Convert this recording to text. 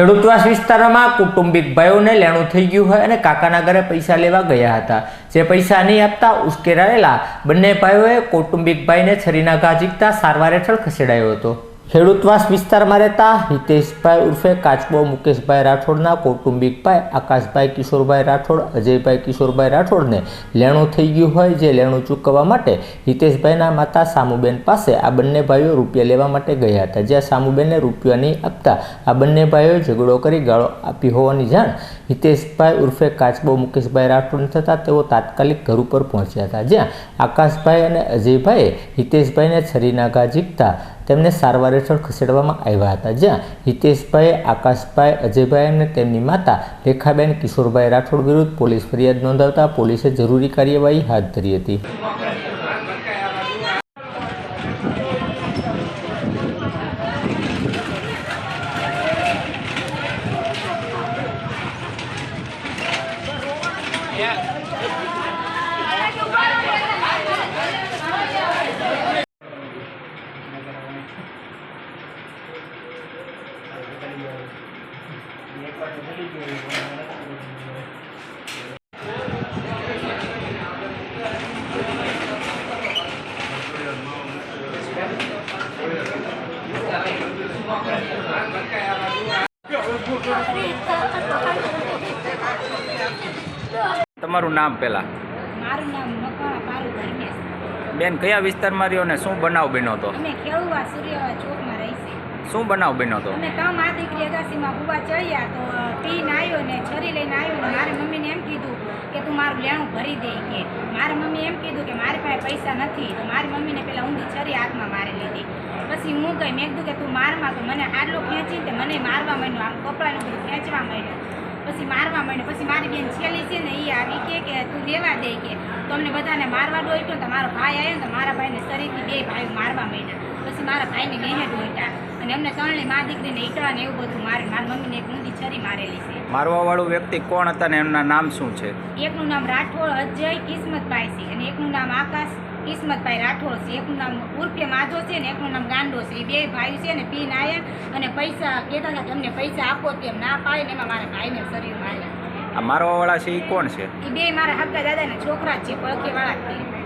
ખેડૂતવાસ વિસ્તારમાં કુટુંબિક ભાઈઓને લેણું થઈ ગયું હોય અને કાકાના ઘરે પૈસા લેવા ગયા હતા. જે પૈસા નહીં આપતા ઉશ્કેરાયેલા બંને ભાઈઓએ કૌટુંબિક ભાઈને છરીના ઘા ઝીકતા સારવાર હેઠળ ખસેડાયો હતો. ખેડૂતવાસ વિસ્તારમાં રહેતા હિતેશભાઈ ઉર્ફે કાચબો, મુકેશભાઈ રાઠોડના કૌટુંબિક ભાઈ આકાશભાઈ કિશોરભાઈ રાઠોડ, અજયભાઈ કિશોરભાઈ રાઠોડને લેણું થઈ ગયું હોય જે લેણું ચૂકવવા માટે હિતેશભાઈના માતા સામુબેન પાસે આ બંને ભાઈઓ રૂપિયા લેવા માટે ગયા હતા. જ્યાં સામુબેનને રૂપિયા નહીં આપતા આ બંને ભાઈઓએ ઝઘડો કરી ગાળો આપી હોવાની જાણ હિતેશભાઈ ઉર્ફે કાચબો, મુકેશભાઈ રાઠોડને થતાં તેઓ તાત્કાલિક ઘર ઉપર પહોંચ્યા હતા. જ્યાં આકાશભાઈ અને અજયભાઈએ હિતેશભાઈને છરીના ઘા ઝીકતા તેમને સારવાર હેઠળ ખસેડવામાં આવ્યા હતા, જ્યાં હિતેશભાઈ, આકાશભાઈ, અજયભાઈ અને તેમની માતા રેખાબેન કિશોરભાઈ રાઠોડ વિરુદ્ધ પોલીસ ફરિયાદ નોંધાવતા પોલીસે જરૂરી કાર્યવાહી હાથ ધરી હતી. તમારું નામ પહેલા? મારું નામ મકવાણા પારુ ધર્મેશ. બેન કયા વિસ્તારમાં રહ્યો ને શું બનાવ બન્યો હતો? અમે ખેડુવા સૂર્યવા ચોકમાં રહી છે શું બનાવ બન્યો હતો અમે કામ આ દીકરી અગાસીમાં ભૂવા ચડ્યા તો પીને આવ્યો ને છરી લઈને આવ્યો ને, મારી મમ્મીને એમ કીધું કે તું મારું લેણું ભરી દે કે. મારી મમ્મી એમ કીધું કે મારી પાસે પૈસા નથી, તો મારી મમ્મીને પેલા ઊંધી છરી હાથમાં મારી લીધી. પછી હું ગઈ મેં કીધું કે તું મારમાં તો મને આટલું ખેંચી તે મને મારવા માંડ્યો. આમ કપડાનું બધું ખેંચવા માંડ્યો. પછી મારવા માંડે. પછી મારી બેન છેલ્લી છે ને એ આવી કે કે તું લેવા દે કે. તો અમને બધાને મારવા ડોઈટો તો મારો ભાઈ આવ્યો ને તો મારા ભાઈને શરીરથી બે ભાઈઓ મારવા માંડ્યા. પછી મારા ભાઈને મેહે ડોઈટા અને એમને ત્રણે મા દીકરીને ઈટડા ને એવું બધું મારે. મારી મમ્મીને એક ઊંધી છરી મારેલી છે. મારવા વાળું વ્યક્તિ કોણ હતા ને એમના નામ શું છે? એકનું નામ રાઠોડ અજય કિસ્મતભાઈ છે અને એકનું નામ આકાશ કિસ્મતભાઈ રાઠોડ છે એકનું નામ ઉર્ફે માધો છે ને એકનું નામ ગાંડો છે. એ બે ભાઈ છે ને પીને આવ્યા અને પૈસા કહેતા હતા કે અમને પૈસા આપો તેમ ના પાડે ને એમાં મારા ભાઈને શરીર માર્યા. મારવા વાળા છે એ કોણ છે? એ બે મારા હક્કા દાદાના છોકરા છે પડખેવાળા વાળા છે.